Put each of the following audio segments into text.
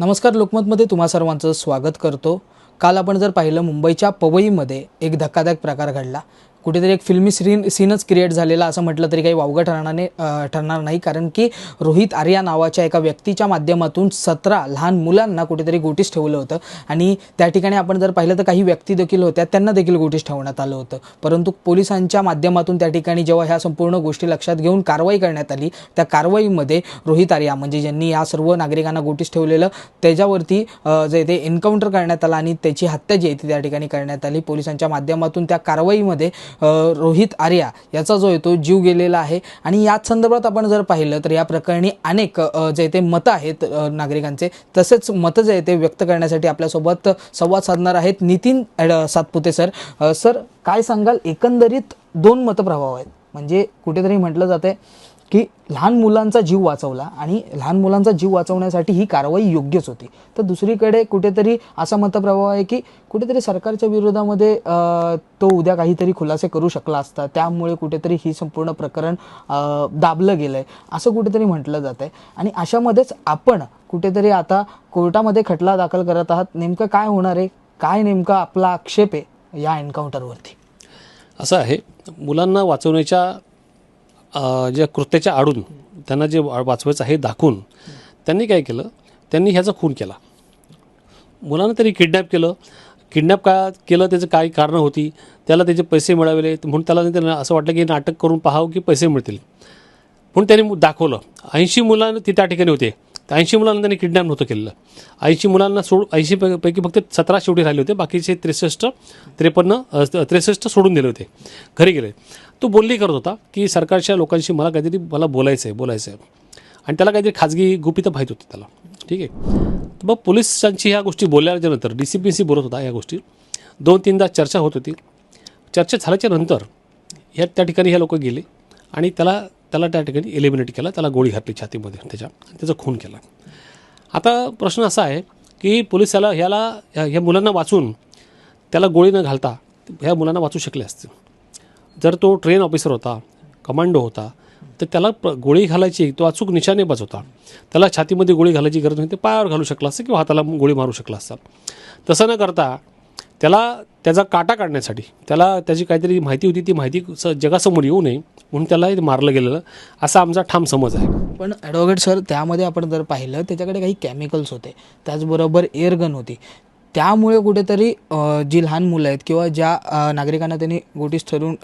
नमस्कार लोकमतमध्ये तुम्हा सर्वांचं स्वागत करतो. काल आपण जर पाहिलं मुंबईच्या पवईमध्ये एक धक्कादायक प्रकार घडला. कुठेतरी एक फिल्मी सीन सीनच क्रिएट झालेला असं म्हटलं तरी काही वावगं ठरणारे ठरणार नाही. कारण की रोहित आर्या नावाच्या एका व्यक्तीच्या माध्यमातून सतरा लहान मुलांना कुठेतरी गोटीस ठेवलं होतं. आणि त्या ठिकाणी आपण जर पाहिलं तर काही व्यक्ती देखील होत्या त्यांना देखील गोटीस ठेवण्यात आलं होतं. परंतु पोलिसांच्या माध्यमातून त्या ठिकाणी जेव्हा ह्या संपूर्ण गोष्टी लक्षात घेऊन कारवाई करण्यात आली त्या कारवाईमध्ये रोहित आर्या म्हणजे ज्यांनी या सर्व नागरिकांना गोटीस ठेवलेलं त्याच्यावरती जे ते एन्काउंटर करण्यात आलं आणि त्याची हत्या जी आहे ती त्या ठिकाणी करण्यात आली. पोलिसांच्या माध्यमातून त्या कारवाईमध्ये रोहित आर्या याचा जो आहे तो जीव गेलेला आहे. आणि याच संदर्भात आपण जर पाहिलं तर या प्रकरणी अनेक जे ते मतं आहेत नागरिकांचे तसेच मतं जे आहे ते व्यक्त करण्यासाठी आपल्यासोबत संवाद साधणार आहेत नितीन सातपुते सर. सर काय सांगाल? एकंदरीत दोन मतप्रभाव आहेत. म्हणजे कुठेतरी म्हटलं जाते की लहान मुलांचा जीव वाचवला आणि लहान मुलांचा जीव वाचवण्यासाठी ही कारवाई योग्यच होती. तर दुसरीकडे कुठेतरी असा मतप्रभाव आहे की कुठेतरी सरकारच्या विरोधामध्ये तो उद्या काहीतरी खुलासे करू शकला असता. त्यामुळे कुठेतरी ही संपूर्ण प्रकरण दाबलं गेलं आहे असं कुठेतरी म्हटलं जात आहे आणि अशामध्येच आपण कुठेतरी आता कोर्टामध्ये खटला दाखल करत आहात. नेमकं काय होणार आहे? काय नेमका आपला आक्षेप आहे या एन्काउंटरवरती? असं आहे. मुलांना वाचवण्याच्या ज्या कृत्याच्या आडून त्यांना जे वा- वाचवायचं आहे दाखवून त्यांनी काय केलं? त्यांनी ह्याचा खून केला. मुलांना त्यांनी किडनॅप केलं. किडनॅप का केलं त्याचं काय कारणं होती. त्याला त्याचे पैसे मिळावेले. म्हणून त्याला त्यांना असं वाटलं की नाटक करून पाहावं की पैसे मिळतील. म्हणून त्यांनी दाखवलं. ऐंशी मुलांना ती त्या ठिकाणी होते. तर ऐंशी मुलांना त्यांनी किडनॅप नव्हतं केलेलं. ऐंशी मुलांना सोड ऐंशी पैकी फक्त सतरा शेवटी राहिले होते बाकीचे त्रेसष्ट त्रेपन्न त्रेसष्ट सोडून दिले होते. घरी गेले. तो बोलली करत होता की सरकारच्या लोकांशी मला काहीतरी मला बोलायचं आहे बोलायचं आहे आणि त्याला काहीतरी खाजगी गुपितं माहीत होती त्याला. ठीक आहे. तर मग पोलिसांची ह्या गोष्टी बोलल्याच्या नंतर डी सी पी सी बोलत होता या गोष्टी. दोन तीनदा चर्चा होत होती. चर्चा झाल्याच्यानंतर ह्या त्या ठिकाणी ह्या लोक गेले. आणि त्याला त्याला त्या ठिकाणी एलिमिनेट केला त्याला गोळी घातली छातीमध्ये त्याच्या त्याचा खून केला. आता प्रश्न असा आहे की पोलीस याला ह्याला ह्या ह्या मुलांना वाचून त्याला गोळी न घालता ह्या मुलांना वाचू शकले असते. जर तो ट्रेन ऑफिसर होता कमांडो होता तर त्याला प- गोळी घालायची तो अचूक निशाणेबाज होता त्याला छातीमध्ये गोळी घालायची गरज नाही ते पायावर घालू शकला असतं किंवा हाताला गोळी मारू शकला असता. तसं न करता त्याला त्याचा काटा काढण्यासाठी त्याला त्याची काहीतरी माहिती होती ती माहिती स जगासमोर येऊ नये म्हणून त्याला मारलं गेलेलं. असा आमचा ठाम समज आहे. पण ॲडव्होकेट सर त्यामध्ये आपण जर पाहिलं त्याच्याकडे काही केमिकल्स होते. त्याचबरोबर एअरगन होती. त्यामुळे कुठेतरी जी लहान मुलं आहेत किंवा ज्या नागरिकांना त्यांनी गोटीस ठरून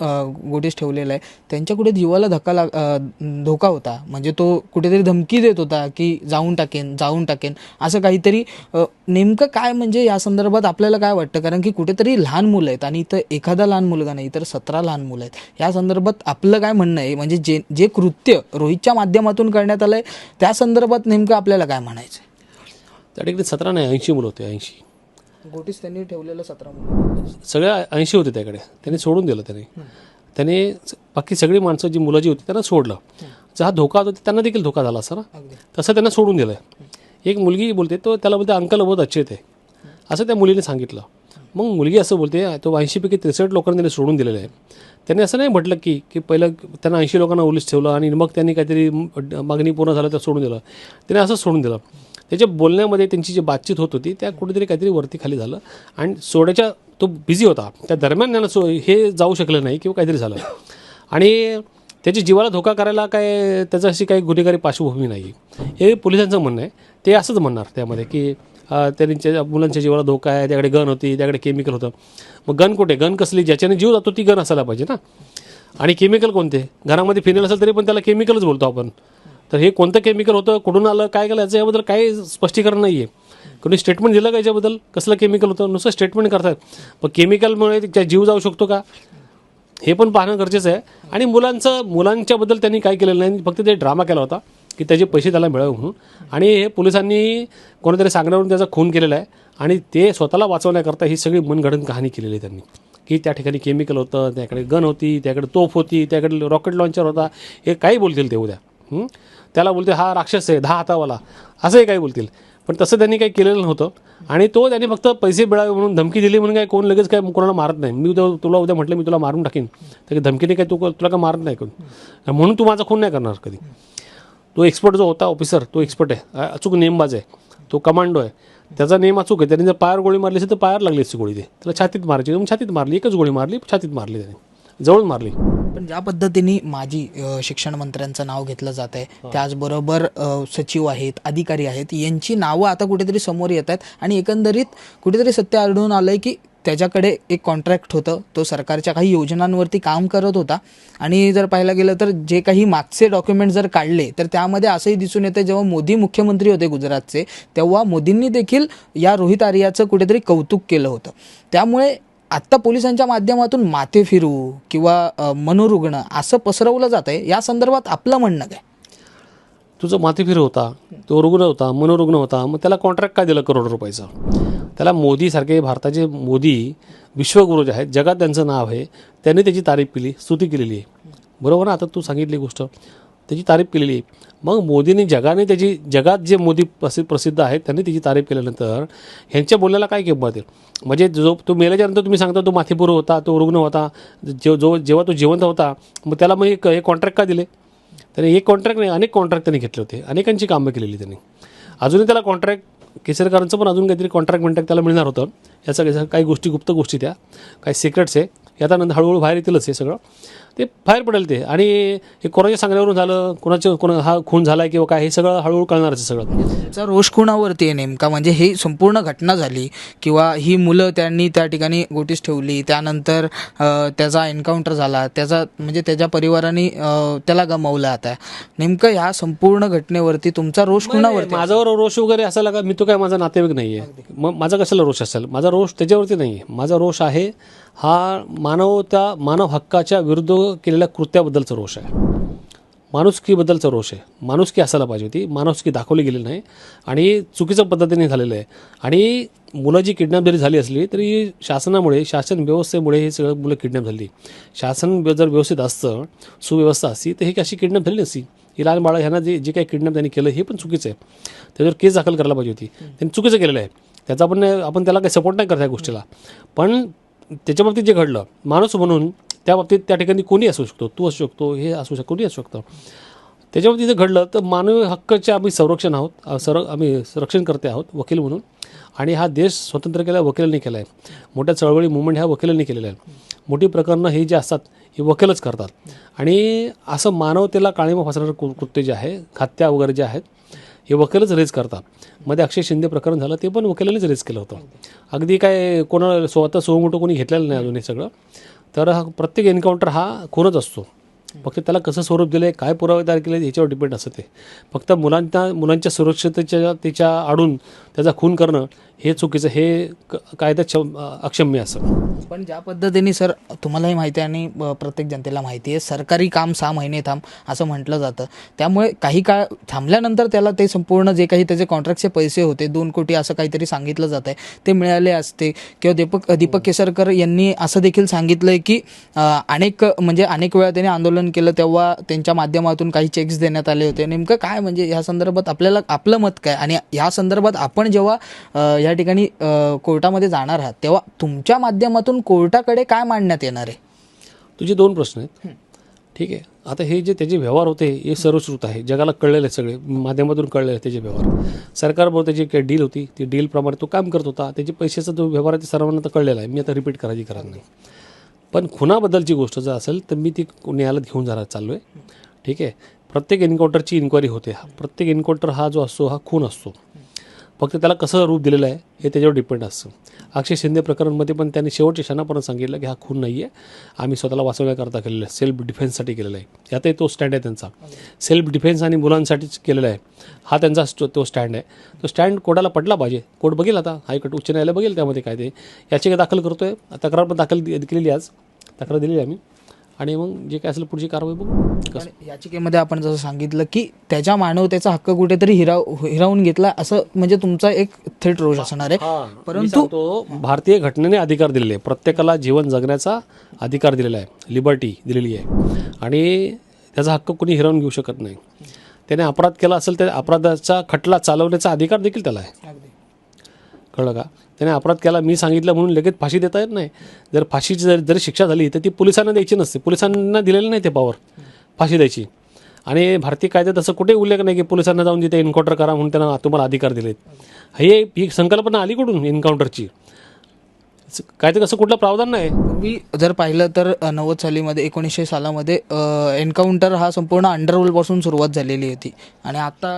गोटीस ठेवलेलं आहे त्यांच्या कुठे जीवाला धक्का लाग धोका होता. म्हणजे तो कुठेतरी धमकी देत होता की जाऊन टाकेन जाऊन टाकेन. असं काहीतरी नेमकं काय म्हणजे या संदर्भात आपल्याला काय वाटतं? कारण की कुठेतरी लहान मुलं आहेत आणि इथं एखादा लहान मुलगा नाही तर सतरा लहान मुलं आहेत. या संदर्भात आपलं काय म्हणणं आहे? म्हणजे जे जे कृत्य रोहितच्या माध्यमातून करण्यात आलं आहे त्या संदर्भात नेमकं आपल्याला काय म्हणायचं त्या ठिकाणी सतरा नाही ऐंशी मुलं होते ऐंशी. गोटीस त्यांनी ठेवलेलं सतरा मुलं. सगळ्या ऐंशी होते त्याकडे. त्यांनी सोडून दिलं त्याने. त्याने बाकी सगळी माणसं जी मुलं जी होती त्यांना सोडलं. जर हा धोका होता त्यांना देखील धोका झाला असता ना तसं त्यांना सोडून दिलं एक मुलगी बोलते तो त्याला बोलते अंकल बहुत अच्छे थे. असं त्या मुलीने सांगितलं. मग मुलगी असं बोलते तो ऐंशीपैकी त्रेसष्ट लोकांना त्याने सोडून दिलेलं आहे. त्यांनी असं नाही म्हटलं की की पहिलं त्यांना ऐंशी लोकांना ओलीस ठेवलं आणि मग त्यांनी काहीतरी मागणी पूर्ण झालं तर सोडून दिलं. त्याने असं सोडून दिलं. त्याच्या बोलण्यामध्ये त्यांची जी बातचीत होत होती त्या कुठेतरी काहीतरी वरती खाली झालं. आणि सोड्याच्या तो बिझी होता. त्या दरम्यान त्यांना सो हे जाऊ शकलं नाही किंवा काहीतरी झालं. आणि त्याच्या जीवाला धोका करायला काय त्याचं अशी काही गुन्हेगारी पार्श्वभूमी नाही. हे पोलिसांचं म्हणणं आहे. ते असंच म्हणणार त्यामध्ये की त्यांच्या मुलांच्या जीवाला धोका आहे त्याकडे गन होती त्याकडे केमिकल होतं. मग गन कुठे? गन कसली? ज्याच्याने जीव जातो ती गन असायला पाहिजे ना. आणि केमिकल कोणते? घरामध्ये फिनेल असेल तरी पण त्याला केमिकलच बोलतो आपण. तर हे कोणतं केमिकल होतं कुठून आलं काय केलं याचं याबद्दल काही स्पष्टीकरण नाही आहे कोणी स्टेटमेंट दिलं का याच्याबद्दल? कसलं केमिकल होतं? नुसतं स्टेटमेंट करतात पण केमिकलमुळे त्या जीव जाऊ शकतो का? हे पण पाहणं गरजेचं आहे. आणि मुलांचं मुलांच्याबद्दल त्यांनी काय केलेलं नाही. फक्त ते ड्रामा केला होता की त्याचे पैसे त्याला मिळावे म्हणून. आणि हे पोलिसांनी कोणीतरी सांगण्यावरून त्याचा खून केलेला आहे. आणि ते स्वतःला वाचवण्याकरता ही सगळी मनगडन कहाणी केलेली आहे त्यांनी. की त्या ठिकाणी केमिकल होतं त्याकडे गन होती त्याकडे तोफ होती त्याकडे रॉकेट लॉन्चर होता. हे काही बोलतील ते उद्या. त्याला बोलते हा राक्षस आहे दहा हातावाला. असंही काही बोलतील. पण तसं त्यांनी काही केलेलं नव्हतं. आणि तो त्यांनी फक्त पैसे मिळावे म्हणून धमकी दिली म्हणून काय कोण लगेच काय कोणाला मारत नाही. मी उद्या तुला उद्या म्हटलं मी तुला मारून टाकीन. तर धमकीने काय तू तुला काय मारत नाही कोण. म्हणून तू माझा खून नाही करणार कधी. तो एक्सपर्ट जो होता ऑफिसर तो एक्सपर्ट आहे. अचूक नेमबाज आहे. तो कमांडो आहे. त्याचा नेम अचूक आहे. त्याने जर पायावर गोळी मारली असेल तर पायावर लागली असती गोळी ते. त्याला छातीत मारायची. मग छातीत मारली एकच गोळी मारली छातीत मारली त्याने. जवळून मारली. पण ज्या पद्धतीने माजी शिक्षण मंत्र्यांचं नाव घेतलं जात आहे त्याचबरोबर सचिव आहेत अधिकारी आहेत यांची नावं आता कुठेतरी समोर येत आहेत आणि एकंदरीत कुठेतरी सत्य आढळून आलंय की त्याच्याकडे एक कॉन्ट्रॅक्ट होतं. तो सरकारच्या काही योजनांवरती काम करत होता. आणि जर पाहायला गेलं तर जे काही मागचे डॉक्युमेंट जर काढले तर त्यामध्ये असंही दिसून येतं जेव्हा मोदी मुख्यमंत्री होते गुजरातचे तेव्हा मोदींनी देखील या रोहित आर्याचं कुठेतरी कौतुक केलं होतं. त्यामुळे आत्ता पोलिसांच्या माध्यमातून माथे फिरू किंवा मनोरुग्ण असं पसरवलं जात आहे या संदर्भात आपलं म्हणणं काय? तुझं माथेफिर होता तो रुग्ण होता मनोरुग्ण होता मग त्याला कॉन्ट्रॅक्ट काय दिलं करोड रुपयाचा? त्याला मोदीसारखे भारताचे मोदी विश्वगुरु जे आहेत जगात त्यांचं नाव आहे त्यांनी त्याची तारीफ केली स्तुती केलेली आहे. बरोबर ना? आता तू सांगितली गोष्ट. त्याची तारीफ केलेली आहे. मग मोदींनी जगाने त्याची जगात जे मोदी प्रसि प्रसिद्ध आहेत त्यांनी त्याची तारीफ केल्यानंतर ह्यांच्या बोलण्याला काय किंमत आहे? म्हणजे जो तो मेल्याच्यानंतर तुम्ही सांगता तो माथेपूर होता तो रुग्ण होता जो जो जेव्हा तो जिवंत होता मग त्याला मग एक हे कॉन्ट्रॅक्ट का दिले? त्याने एक कॉन्ट्रॅक्ट नाही अनेक कॉन्ट्रॅक्ट त्यांनी घेतले होते. अनेकांची कामं केलेली त्यांनी. अजूनही त्याला कॉन्ट्रॅक्ट केसरकरांचं पण अजून काहीतरी कॉन्ट्रॅक्ट म्हणतात त्याला मिळणार होतं. या सगळ्या काही गोष्टी गुप्त गोष्टी त्या. काही सिक्रेट्स आहे. याचा नंतर हळूहळू बाहेर येतीलच हे सगळं. ते बाहेर पडेल ते. आणि हे कोणाच्या सांगण्यावरून झालं? कोणाच्या कोणा हा खून झाला आहे किंवा काय हे सगळं हळूहळू कळणारच सगळं. त्याचा रोष कुणावरती आहे नेमका? म्हणजे ही संपूर्ण घटना झाली किंवा ही मुलं त्यांनी त्या ठिकाणी गोटीस ठेवली त्यानंतर त्याचा एन्काउंटर झाला त्याचा म्हणजे त्याच्या परिवाराने त्याला गमावलं आता. नेमकं ह्या संपूर्ण घटनेवरती तुमचा रोष कुणावरती आहे? माझ्यावर रोष वगैरे असायला का? मी तो काय माझा नातेवाईक नाही आहे मग माझा कशाला रोष असेल? माझा रोष त्याच्यावरती नाही आहे माझा रोष आहे हा मानवता मानव हक्काच्या विरुद्ध केलेल्या कृत्याबद्दलचा रोष आहे. माणुसकीबद्दलचा रोष आहे. माणुसकी असायला पाहिजे होती. माणुसकी दाखवली गेली नाही. आणि चुकीच्या पद्धतीने झालेलं आहे. आणि मुलं जी किडनॅप जरी झाली असली तरी शासनामुळे शासन व्यवस्थेमुळे हे सगळं मुलं किडनॅप झाली. शासन जर व्यवस्थित असतं सुव्यवस्था असती तर ही कशी किडनॅप झाली नसती? ही लहान बाळा ह्यांना जे जे काही किडनॅप त्यांनी केलं हे पण चुकीचं आहे. त्याच्यावर केस दाखल करायला पाहिजे होती. त्यांनी चुकीचं केलेलं आहे. त्याचा आपण आपण त्याला काही सपोर्ट नाही करत या गोष्टीला. पण त्याच्या बाबतीत जे घडलं माणूस म्हणून त्या बाबतीत त्या ठिकाणी कोणी असू शकतो? तू असू शकतो हे असू शकतो कोणी असू शकतं? त्याच्यामध्ये बाबतीत जे घडलं तर मानवी हक्काचे आम्ही संरक्षण आहोत सर आम्ही संरक्षण करते आहोत वकील म्हणून. आणि हा देश स्वतंत्र केला वकिलांनी केला आहे मोठ्या चळवळी मुवमेंट ह्या वकिलांनी केलेल्या आहे मोठी प्रकरणं हे जे असतात हे वकीलच करतात. आणि असं मानवतेला काळीमा फासणारं कृ- कृत्य जे आहे हत्या वगैरे जे आहेत हे वकीलच रेज करतात. मध्ये अक्षय शिंदे प्रकरण झालं ते पण वकिलांनीच रेज केलं होतं. अगदी काय कोणाला स्वतः सोमोटो कोणी घेतलेलं नाही अजून हे सगळं. तर हा प्रत्येक एन्काउंटर हा खूनच असतो. फक्त त्याला कसं स्वरूप दिलं आहे काय पुरावे तयार केले याच्यावर डिपेंड असतं ते. फक्त मुलांच्या मुलांच्या सुरक्षिततेच्या त्याच्या आडून त्याचा खून करणं हे चुकीचं हे क- कायद्यात क्षम- अक्षम्य असं. पण ज्या पद्धतीने सर तुम्हालाही माहिती आहे आणि प्रत्येक जनतेला माहिती आहे सरकारी काम सहा महिने थांब असं म्हटलं जातं. त्यामुळे काही काळ थांबल्यानंतर त्याला ते संपूर्ण जे काही त्याचे कॉन्ट्रॅक्टचे पैसे होते दोन कोटी असं काहीतरी सांगितलं जात आहे ते मिळाले असते. किंवा दीपक दीपक केसरकर यांनी असं देखील सांगितलं आहे की अनेक म्हणजे अनेक वेळा त्यांनी आंदोलन केलं तेव्हा त्यांच्या माध्यमातून काही चेक्स देण्यात आले होते. नेमकं काय म्हणजे ह्या संदर्भात आपल्याला आपलं मत काय? आणि ह्या संदर्भात आपण जेव्हा या ठिकाणी कोर्टामध्ये जाणार आहात तेव्हा तुमच्या माध्यमातून कोर्टाकडे काय मांडण्यात येणार आहे? तुझे दोन प्रश्न आहेत. ठीक आहे. आता हे जे त्याचे व्यवहार होते हे सर्वश्रुत आहे. जगाला कळलेले सगळे माध्यमातून कळलेले त्याचे व्यवहार. सरकारबरोबर त्याची काही डील होती ती डीलप्रमाणे तो काम करत होता. त्याची पैशाचा जो व्यवहार आहे ते सर्वांना तर कळलेला आहे. मी आता रिपीट करायची करत नाही. पण खुनाबद्दलची गोष्ट जर असेल तर मी ती न्यायालयात घेऊन जाणार चाललो आहे ठीक आहे. प्रत्येक एन्काउंटरची इन्क्वायरी होते. हा प्रत्येक एन्काउंटर हा जो असतो हा खून असतो. फक्त त्याला कसं रूप दिलेलं आहे हे त्याच्यावर डिपेंड असतं. अक्षय शिंदे प्रकरणमध्ये पण त्यांनी शेवटच्या क्षणापर्यंत सांगितलं की हा खून नाही आहे आम्ही स्वतःला वाचवण्याकरता केलेलं आहे सेल्फ डिफेन्ससाठी केलेला आहे. यातही तो स्टँड आहे त्यांचा. सेल्फ डिफेन्स आणि मुलांसाठीच केलेला आहे. हा त्यांचा तो स्टँड आहे. तो स्टँड कोर्टाला पडला पाहिजे. कोर्ट बघेल आता. हायकोर्ट उच्च न्यायालय बघेल त्यामध्ये काय ते. याचिका दाखल करतो आहे तक्रार पण दाखल दि- केलेली आज. तक्रार दिलेली आहे आम्ही. आणि मग जे काय असेल पुढची कारवाई बघू. कसं याचिकेमध्ये आपण जसं सांगितलं की त्याच्या मानवतेचा हक्क कुठेतरी हिराव हिरावून घेतला असं म्हणजे तुमचा एक थेट रोष असणार आहे. परंतु परंतु तो भारतीय घटनेने अधिकार दिलेले आहे. प्रत्येकाला जीवन जगण्याचा अधिकार दिलेला आहे. लिबर्टी दिलेली आहे. आणि त्याचा हक्क कोणी हिरावून घेऊ शकत नाही. त्याने अपराध केला असेल तर अपराधाचा खटला चालवण्याचा अधिकार देखील त्याला आहे. कळलं का? त्याने अपराध केला मी सांगितलं म्हणून लगेच फाशी देता येत नाही. जर फाशीची जर जरी शिक्षा झाली तर ती पोलिसांना द्यायची नसते. पोलिसांना दिलेलं नाही ते पावर फाशी द्यायची. आणि भारतीय कायद्यात असं कुठे उल्लेख नाही की पोलिसांना जाऊन तिथे एन्काउंटर करा म्हणून त्यांना तुम्हाला अधिकार दिलेत. हे ही संकल्पना आली कुठून एन्काउंटरची कायद्यात असं कुठलं प्रावधान नाही. पूर्वी जर पाहिलं तर नव्वद सालीमध्ये एकोणीसशे सालामध्ये एन्काउंटर हा संपूर्ण अंडरवर्ल्डपासून सुरुवात झालेली होती. आणि आता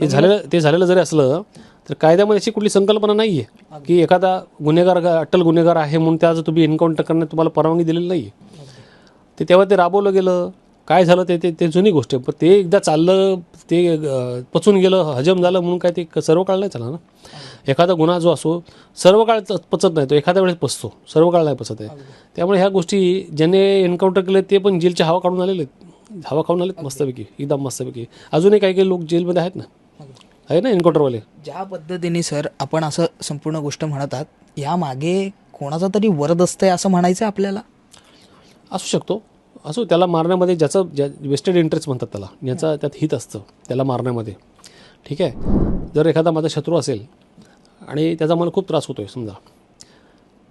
हे झालेलं ते झालेलं जरी असलं तर कायद्यामध्ये अशी कुठली संकल्पना नाही आहे की एखादा गुन्हेगार अटल गुन्हेगार आहे म्हणून त्याचं तुम्ही एन्काउंटर करण्यात तुम्हाला परवानगी दिलेली नाही आहे ते तेव्हा ते राबवलं गेलं. काय झालं ते ते ते जुनी गोष्ट आहे. पण ते एकदा चाललं ते पचून गेलं हजम झालं म्हणून काय ते सर्व काळ नाही चालणार ना? एखादा गुन्हा जो असो सर्व काळ पचत नाही. तो एखाद्या वेळेस पचतो. सर्व काळ नाही पचत आहे. त्यामुळे ह्या गोष्टी ज्याने एन्काउंटर केले ते पण जेलच्या हवा काढून आलेले आहेत. हवा खाऊन आलेत मस्तपैकी. एकदम मस्तपैकी. अजूनही काही काही लोक जेलमध्ये आहेत ना? आहे ना एन्काउंटरवाले ज्या पद्धतीने सर आपण असं संपूर्ण गोष्ट म्हणत आहात यामागे कोणाचा तरी वरद असतंय असं म्हणायचं आहे आपल्याला? असू शकतो. असो त्याला मारण्यामध्ये ज्याचं ज्या वेस्टेड इंटरेस्ट म्हणतात त्याला ज्याचा त्यात हित असतं त्याला मारण्यामध्ये. ठीक आहे? जर एखादा माझा शत्रू असेल आणि त्याचा मला खूप त्रास होतो आहे समजा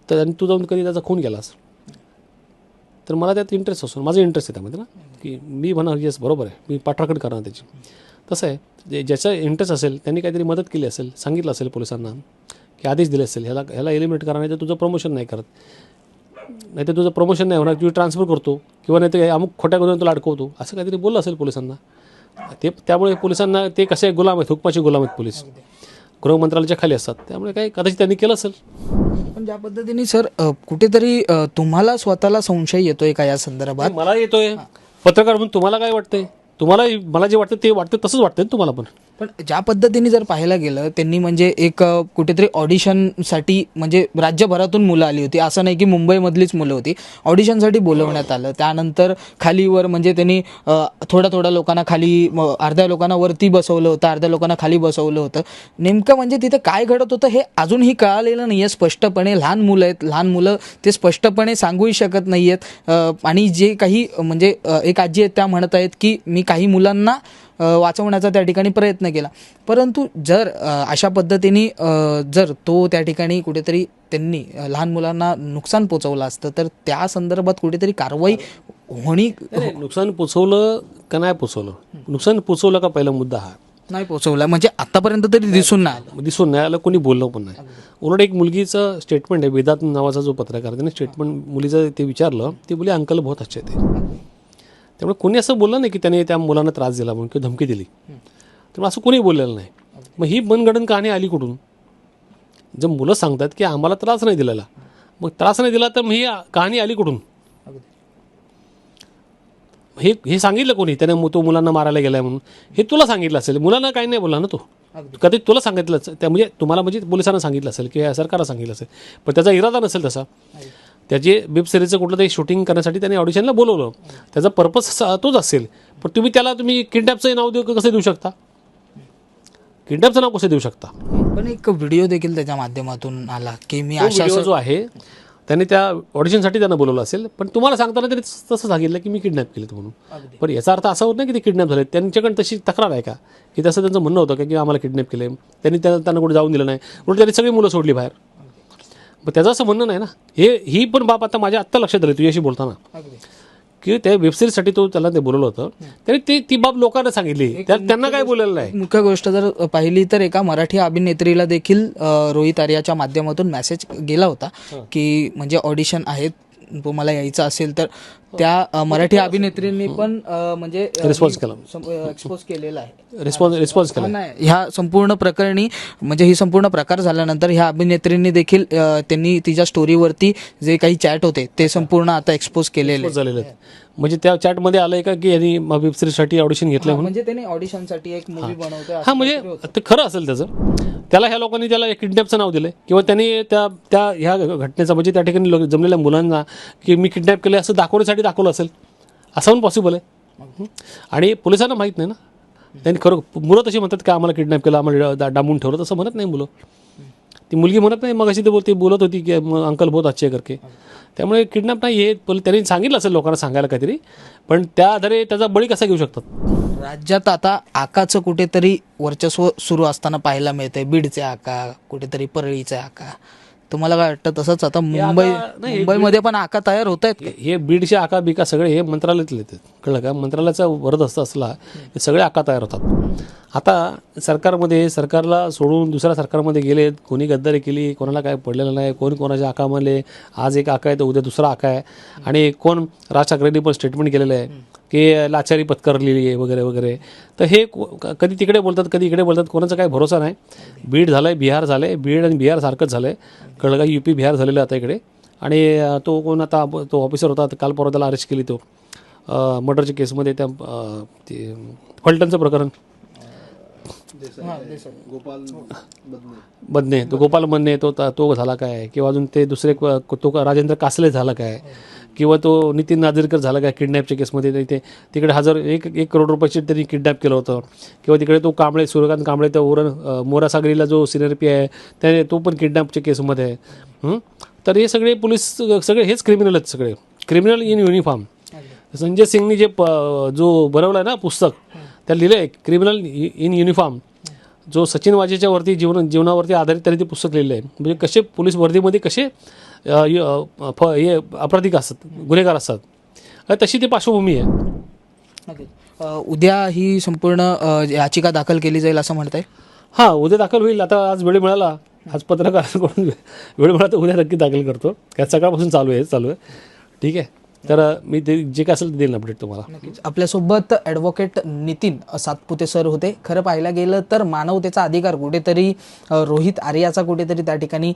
तर आणि तू जाऊन कधी त्याचा खून केलास तर मला त्यात इंटरेस्ट असतो. माझा इंटरेस्ट आहे त्यामध्ये ना की मी म्हणा येस बरोबर आहे. मी पाठराखण करणार त्याची. तसं आहे जे ज्याचा इंटरेस्ट असेल त्यांनी काहीतरी मदत केली असेल सांगितलं असेल पोलिसांना की आदेश दिले असेल ह्याला ह्याला एलिमिनेट करा नाही तर तुझं प्रमोशन नाही करत. नाही तर तुझं प्रमोशन नाही होणार किंवा ट्रान्सफर करतो किंवा नाही तर अमुक खोट्या गुन्ह्यात तुला अडकवतो असं काहीतरी बोललं असेल पोलिसांना. ते त्यामुळे पोलिसांना ते कसे गुलाम आहेत हुकमाचे गुलाम आहेत पोलीस. गृहमंत्रालयाच्या खाली असतात त्यामुळे काही कदाचित त्यांनी केलं असेल. पण ज्या पद्धतीने सर कुठेतरी तुम्हाला स्वतःला संशय येतोय का या संदर्भात? मला येतोय. पत्रकार म्हणून तुम्हाला काय वाटतंय? तुम्हाला मला जे वाटतं ते वाटतं तसंच वाटतं ना तुम्हाला पण? पण ज्या पद्धतीने जर पाहायला गेलं त्यांनी म्हणजे एक कुठेतरी ऑडिशनसाठी म्हणजे राज्यभरातून मुलं आली होती. असं नाही की मुंबईमधलीच मुलं होती. ऑडिशनसाठी बोलवण्यात आलं. त्यानंतर खालीवर म्हणजे त्यांनी थोड्या थोड्या लोकांना खाली अर्ध्या लोकांना वरती बसवलं होतं अर्ध्या लोकांना खाली बसवलं होतं. नेमकं म्हणजे तिथे काय घडत होतं हे अजूनही कळालेलं नाही आहे स्पष्टपणे. लहान मुलं आहेत. लहान मुलं ते स्पष्टपणे सांगूही शकत नाही आहेत आणि जे काही म्हणजे एक आजी आहेत त्या म्हणत आहेत की मी काही मुलांना वाचवण्याचा त्या ठिकाणी प्रयत्न केला. परंतु जर अशा पद्धतीने जर तो त्या ठिकाणी कुठेतरी त्यांनी लहान मुलांना नुकसान पोचवलं असतं तर त्या संदर्भात कुठेतरी कारवाई होणी नुकसान पोचवलं का नाही पोचवलं? नुकसान पोचवलं का पहिला मुद्दा हा? नाही पोचवला म्हणजे आतापर्यंत तरी दिसून नाही आलं. दिसून नाही आलं कोणी बोललं पण नाही. उलट एक मुलगीचं स्टेटमेंट आहे वेदात नावाचा जो पत्रकार त्याने स्टेटमेंट मुलीचं ते विचारलं ते बोली अंकल बहुत अच्छे ते त्यामुळे कोणी असं बोललं नाही की त्याने त्या मुलांना त्रास दिला म्हणून किंवा धमकी दिली. त्यामुळे असं कोणी बोललेलं नाही. मग ही मनगडन कहाणी आली कुठून? जर मुलं सांगतात की आम्हाला त्रास नाही दिलेला मग त्रास नाही दिला तर मग ही कहाणी आली कुठून? हे हे सांगितलं कोणी? त्याने तो मुलांना मारायला गेलाय म्हणून. हे तुला सांगितलं असेल. मुलांना काही नाही बोलला ना तो. कधी तुला सांगितलं त्या म्हणजे तुम्हाला म्हणजे पोलिसांना सांगितलं असेल किंवा सरकारला सांगितलं असेल. पण त्याचा इरादा नसेल तसा. त्याचे वेब सिरीजचं कुठलं तरी शूटिंग करण्यासाठी त्याने ऑडिशनला बोलवलं. त्याचा पर्पज तोच असेल. पण तुम्ही त्याला तुम्ही किडनॅपचं नाव देऊ कसं देऊ शकता? किडनॅपचं नाव कसं देऊ शकता? पण एक व्हिडिओ देखील त्याच्या माध्यमातून आला की मी अशा जो आहे त्याने त्या ऑडिशनसाठी त्यांना बोलवलं असेल. पण तुम्हाला सांगताना त्यांनी तसं सांगितलं की मी किडनॅप केलं म्हणून. पण याचा अर्थ असा होत नाही की ते किडनॅप झाले त्यांच्याकडे तशी तक्रार आहे का? की तसं त्यांचं म्हणणं होतं का की आम्हाला किडनॅप केले त्यांनी त्या- त्यांना कुठे जाऊन दिलं नाही. उलट त्यांनी सगळी मुलं सोडली बाहेर. मग त्याचं असं म्हणणं नाही ना. हे ही पण बाब आता माझ्या आत्ता लक्षात आली तुझ्याशी बोलताना. की त्या वेबसिरीजसाठी तो त्याला ते बोलवलं होतं. त्यांनी ती ती बाब लोकांना सांगितली. त्यात त्यांना काय बोललेलं नाही. मुख्य गोष्ट जर पाहिली तर एका मराठी अभिनेत्रीला देखील रोहित आर्याच्या माध्यमातून मेसेज गेला होता की म्हणजे ऑडिशन आहेत तुम्हाला यायचं असेल तर त्या अ, मराठी अभिनेत्रींनी पण म्हणजे Response केला. एक्सपोज केलेला आहे. रिस्पॉन्स रिस्पॉन्स केला. नाही. ह्या संपूर्ण प्रकरणी म्हणजे ही संपूर्ण प्रकार झाल्यानंतर ह्या अभिनेत्रींनी देखील त्यांनी तिच्या स्टोरीवरती जे काही चॅट होते ते संपूर्ण आता एक्सपोज केलेले. झालेले म्हणजे त्या चॅटमध्ये आलंय का की यांनी वेबसिरीजसाठी ऑडिशन घेतलं म्हणजे त्यांनी ऑडिशनसाठी एक मूवी बनवतोय हा म्हणजे ते खरं असेल त्याचं. त्याला ह्या लोकांनी त्याला किडनॅपचं नाव दिलं किंवा त्यांनी त्या त्या ह्या घटनेचा म्हणजे त्या ठिकाणी जमलेल्या मुलांना की मी किडनॅप केलं असं दाखवण्यासाठी दाखवलं असेल. असं पण पॉसिबल आहे. आणि पोलिसांना माहीत नाही ना. त्यांनी खरं मुलं तशी म्हणतात की आम्हाला किडनॅप केलं आम्हाला डांबून ठेवलं. तसं म्हणत नाही मुलं. ती मुलगी म्हणत नाही मग अशी ते बोलते बोलत होती की मग अंकल बहुत अच्छे करके. त्यामुळे किडनॅप नाही हे पण त्यांनी सांगितलं असेल लोकांना सांगायला काहीतरी. पण त्या आधारे त्याचा बळी कसा घेऊ शकतात? राज्यात आता आकाचं कुठेतरी वर्चस्व सुरू असताना पाहायला मिळतंय. बीडचे आका कुठेतरी परळीचे आका. तुम्हाला काय वाटतं तसंच? आता मुंबई नाही, मुंबईमध्ये पण आका तयार होत आहेत हे- हे बीडचे आका बिका सगळे हे मंत्रालयातले येतात. कळलं का? मंत्रालयाचा वरदस्त असला हे सगळे आका तयार होतात. आता सरकारमध्ये सरकारला सोडून दुसऱ्या सरकारमध्ये गेलेत कोणी गद्दारी केली कोणाला काय पडलेलं नाही कोण कोणाचे आका म्हणले आज एक आका आहे तर उद्या दुसरा आका आहे. आणि कोण राज ठाकरेंनी पण स्टेटमेंट केलेलं आहे की लाचारी पत्करलेली आहे वगैरे वगैरे. तर हे को- कधी तिकडे बोलतात कधी इकडे बोलतात कोणाचा काही भरोसा नाही. बीड झालं आहे बिहार झालं आहे बीड आणि बिहार सारखंच झालं आहे कळलं यू पी बिहार झालेलं आता इकडे. आणि तो कोण आता तो ऑफिसर होता काल परवा त्याला अरेस्ट केली तो. मर्डरच्या केसमध्ये त्या फलटणचं प्रकरण. बदने. तो गोपाल बदने तो तो झाला काय? किंवा अजून ते दुसरे तो का- राजेंद्र कासले झाला काय? किंवा तो नितीन नाझीरकर झाला काय किडनॅपच्या केसमध्ये? ते- ते तिकडे हजार एक एक करोड रुपयाचे त्यांनी किडनॅप केलं होतं. किंवा तिकडे तो कांबळे सूर्यकांत कांबळे त्या ओरण अ, मोरासागरीला जो सिनियर पी आहे त्याने तो पण किडनॅपच्या केसमध्ये आहे. हं? तर हे सगळे पोलीस सगळे हेच क्रिमिनल आहेत सगळे. क्रिमिनल इन युनिफॉर्म संजय सिंगनी जे प जो बनवलं आहे ना पुस्तक त्याला लिहिलं आहे क्रिमिनल इन युनिफॉर्म जो सचिन वाजेच्या वरती जीवन जीवनावरती आधारित त्यांनी ते पुस्तक लिहिलं आहे. म्हणजे कसे पोलीस वर्दीमध्ये कसे फ हे अपराधिक असतात गुन्हेगार असतात. तशी ती पार्श्वभूमी आहे. उद्या ही संपूर्ण याचिका दाखल केली जाईल असं म्हणताय? हां उद्या दाखल होईल. आता आज वेळ मिळाला. आज पत्रकारांकडून वेळ मिळाला तर उद्या नक्की दाखल करतो. काय सकाळपासून चालू आहे चालू आहे. ठीक आहे? तर मी ते जे काय असेल ते देईल अपडेट तुम्हाला. नक्कीच. आपल्यासोबत ॲडव्होकेट नितीन सातपुते सर होते. खरं पाहायला गेलं तर मानवतेचा अधिकार कुठेतरी रोहित आर्याचा कुठेतरी त्या ठिकाणी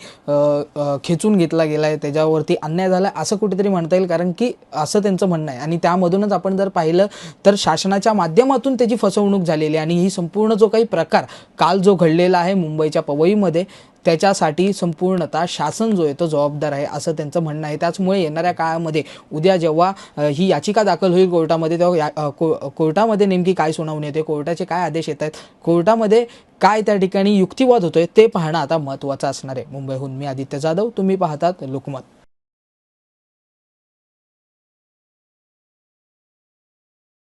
खेचून घेतला गेला आहे त्याच्यावरती अन्याय झाला असं कुठेतरी म्हणता येईल. कारण की असं त्यांचं म्हणणं आहे. आणि त्यामधूनच आपण जर पाहिलं तर शासनाच्या माध्यमातून त्याची फसवणूक झालेली आहे. आणि ही संपूर्ण जो काही प्रकार काल जो घडलेला आहे मुंबईच्या पवईमध्ये त्याच्यासाठी संपूर्णतः शासन जो आहे तो जबाबदार आहे असं त्यांचं म्हणणं आहे. त्याचमुळे येणाऱ्या काळामध्ये उद्या जेव्हा ही याचिका दाखल होईल कोर्टामध्ये तेव्हा या को कोर्टामध्ये नेमकी काय सुनावणी येते कोर्टाचे काय आदेश येत आहेत कोर्टामध्ये काय त्या ठिकाणी युक्तिवाद होतोय ते पाहणं आता महत्त्वाचं असणार आहे. मुंबईहून मी आदित्य जाधव तुम्ही पाहतात लोकमत.